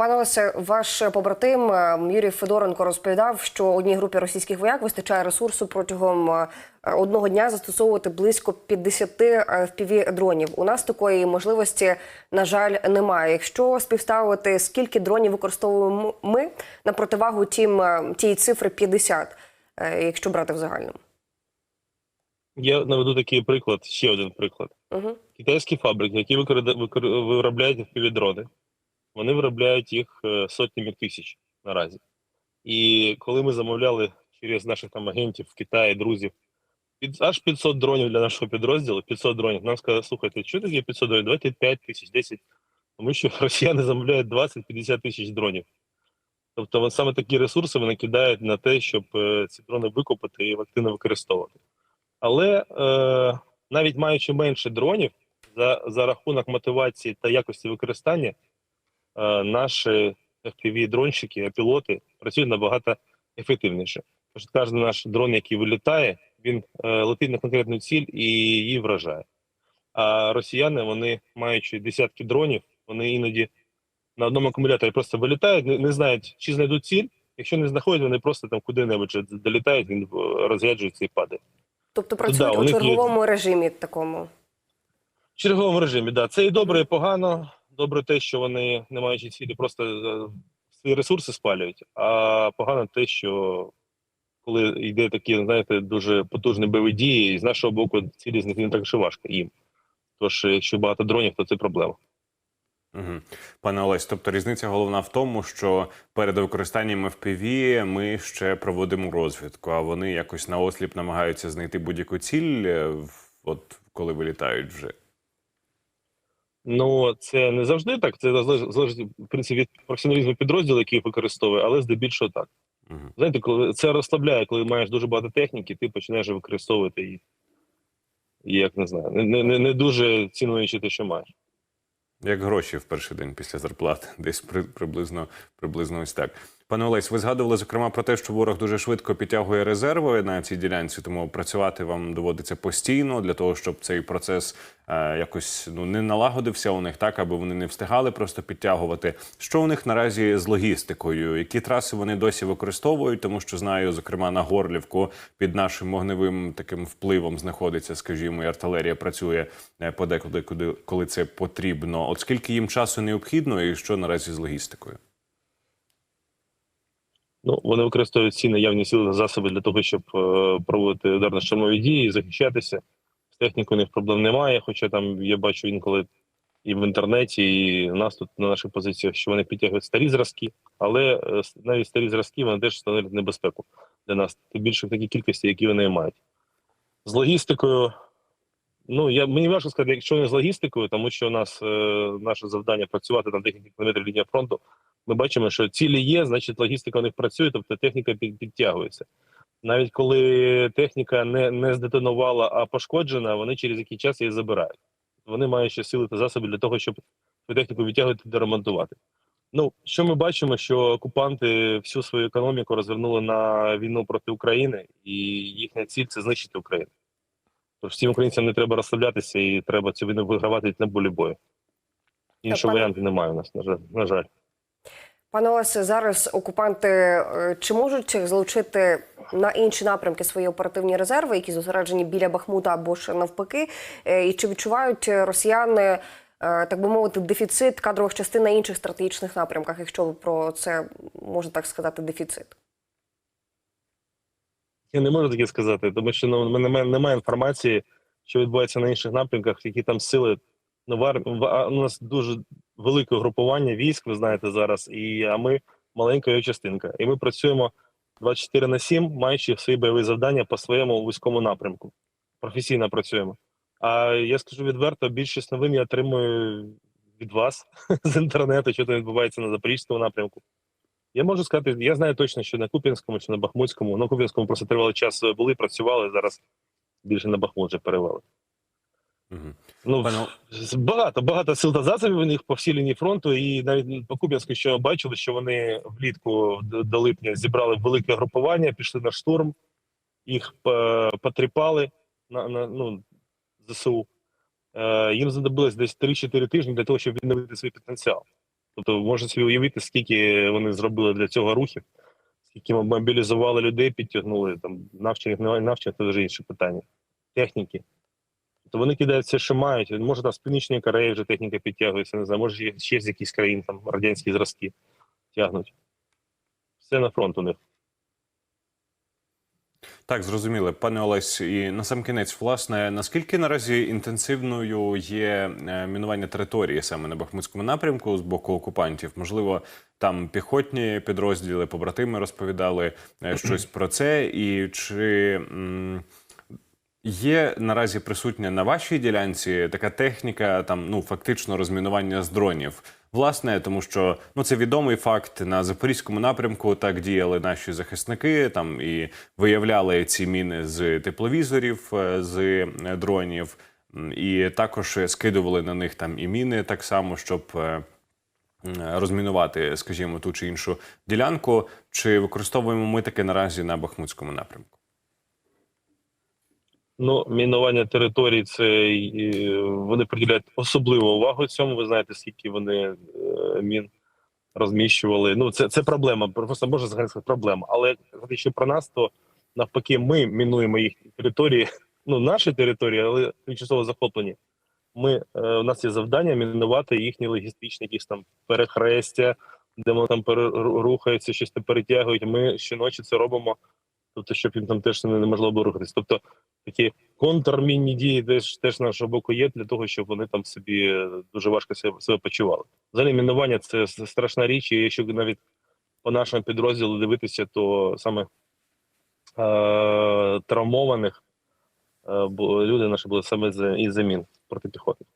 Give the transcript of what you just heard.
Пане Олесе, ваш побратим е, Юрій Федоренко розповідав, що одній групі російських вояк вистачає ресурсу протягом е, одного дня застосовувати близько 50 fpv дронів. У нас такої можливості, на жаль, немає. Якщо співставити, скільки дронів використовуємо ми на противагу тім е, тієї цифри 50, е, якщо брати в загальному. Я наведу такий приклад, ще один приклад. Угу. Китайські фабрики, які виробляють FPV-дрони, вони виробляють їх е, сотнями тисяч наразі. І коли ми замовляли через наших там агентів в Китаї, друзів, під, аж 500 дронів для нашого підрозділу, 500 дронів, нам сказали, слухайте, що таке 500 дронів? Давайте 5 тисяч, 10. Тому що росіяни замовляють 20-50 тисяч дронів. Тобто саме такі ресурси вони кидають на те, щоб е, ці дрони викупити і активно використовувати. Але е, навіть маючи менше дронів, за, за рахунок мотивації та якості використання, е, наші FPV-дронщики, пілоти працюють набагато ефективніше. Тож кожен наш дрон, який вилітає, він е, летить на конкретну ціль і її вражає. А росіяни, вони, маючи десятки дронів, вони іноді на одному акумуляторі просто вилітають, не, не знають, чи знайдуть ціль. Якщо не знаходять, вони просто там куди-небудь долітають, він е, розряджується і падає. Тобто да, працюють у у них є- черговому режимі такому. В черговому режимі, да. Це і добре, і погано. Добре те, що вони, не маючи цілі, просто е, свої ресурси спалюють. А погано те, що коли йде такі, знаєте, дуже потужні бойові дії, і з нашого боку цілі знайти не так же важко їм. Тож, якщо багато дронів, то це проблема. Угу. Пане Олесь, тобто різниця головна в тому, що перед використанням FPV ми ще проводимо розвідку, а вони якось наосліп намагаються знайти будь-яку ціль, е, от коли вилітають вже. Ну, це не завжди так. Це залежить, в принципі, від професіоналізму підрозділу, який використовує, але здебільшого так. Угу. Знаєте, коли це розслабляє, коли маєш дуже багато техніки, ти починаєш використовувати її. І як не знаю, не, не, не- не дуже цінуючи те, що маєш. Як гроші в перший день після зарплати, десь при, приблизно, приблизно ось так. Пане Олесь, ви згадували зокрема про те, що ворог дуже швидко підтягує резерви на цій ділянці, тому працювати вам доводиться постійно для того, щоб цей процес е, якось ну не налагодився у них, так аби вони не встигали просто підтягувати. Що у них наразі з логістикою? Які траси вони досі використовують? Тому що знаю, зокрема на Горлівку під нашим вогневим таким впливом знаходиться, скажімо, і артилерія працює е, подекуди, куди коли це потрібно. От скільки їм часу необхідно, і що наразі з логістикою? Ну, вони використовують всі наявні сили та засоби для того, щоб е, проводити ударно-штурмові дії, захищатися. З технікою у них проблем немає. Хоча там я бачу інколи і в інтернеті, і у нас тут на наших позиціях, що вони підтягують старі зразки, але е, навіть старі зразки вони теж становлять небезпеку для нас, тим більше в такій кількості, які вони мають. З логістикою, ну я мені важко сказати, якщо не з логістикою, тому що у нас е, наше завдання працювати на декілька кілометрів лінія фронту. Ми бачимо, що цілі є, значить логістика у них працює, тобто техніка під, підтягується. Навіть коли техніка не, не здетонувала, а пошкоджена, вони через який час її забирають. Вони мають ще сили та засоби для того, щоб техніку відтягувати та ремонтувати. Ну, що ми бачимо, що окупанти всю свою економіку розвернули на війну проти України, і їхня ціль це знищити Україну. Тож всім українцям не треба розслаблятися і треба цю війну вигравати на полі бою. Іншого варіанту немає у нас, на жаль. Пане Олесе, зараз окупанти е, чи можуть залучити на інші напрямки свої оперативні резерви, які зосереджені біля Бахмута або ж навпаки? Е, І чи відчувають росіяни, е, так би мовити, дефіцит кадрових частин на інших стратегічних напрямках, якщо про це можна так сказати, дефіцит? Я не можу таке сказати, тому що ну, немає, немає інформації, що відбувається на інших напрямках, які там сили. Ну, в ар- в- у нас дуже велике групування військ, ви знаєте зараз, і а ми маленька його частинка. І ми працюємо 24 на 7, маючи свої бойові завдання по своєму військовому напрямку. Професійно працюємо. А я скажу відверто, більшість новин я отримую від вас з інтернету, що там відбувається на Запорізькому напрямку. Я можу сказати, я знаю точно, що на Куп'янському чи на Бахмутському. На Куп'янському просто тривалий час були, працювали, зараз більше на Бахмут вже перевели. Угу. Ну, багато, багато сил та засобів у них по всій лінії фронту, і навіть по Куп'янську, що бачили, що вони влітку до, липня зібрали велике групування, пішли на штурм, їх потріпали на, на ну, ЗСУ. Е, їм знадобилось десь 3-4 тижні для того, щоб відновити свій потенціал. Тобто можна собі уявити, скільки вони зробили для цього рухів, скільки мобілізували людей, підтягнули там навчених, навчених, це вже інше питання. Техніки. То вони кидають все, що мають. Може, там з Північної Кореї вже техніка підтягується, не знаю, може ще з якихось країн там радянські зразки тягнуть. Все на фронт у них. Так, зрозуміло, пане Олесь, і на сам кінець, власне, наскільки наразі інтенсивною є е, мінування території саме на Бахмутському напрямку з боку окупантів? Можливо, там піхотні підрозділи, побратими розповідали е, щось про це, і чи є наразі присутня на вашій ділянці така техніка, там ну фактично розмінування з дронів? Власне, тому що ну це відомий факт на запорізькому напрямку. Так діяли наші захисники, там і виявляли ці міни з тепловізорів, е, з е, дронів, і також скидували на них там і міни, так само, щоб е, розмінувати, скажімо, ту чи іншу ділянку. Чи використовуємо ми таке наразі на Бахмутському напрямку? Ну, мінування територій це вони приділяють особливу увагу цьому. Ви знаєте, скільки вони е, мін розміщували. Ну, це, це проблема. Просто можна сказати проблема. Але якщо про нас, то навпаки, ми мінуємо їхні території, ну наші території, але тимчасово захоплені. Ми е, у нас є завдання мінувати їхні логістичні якісь там перехрестя, де вони там перерухаються, щось там перетягують. Ми щоночі це робимо. Тобто, щоб їм там теж не- неможливо було рухатись. Тобто такі контрмінні дії теж, теж нашого боку є для того, щоб вони там собі е, дуже важко себе, почували. Взагалі мінування це страшна річ, і якщо навіть по нашому підрозділу дивитися, то саме е- травмованих е- люди наші були саме із замін протипіхотних.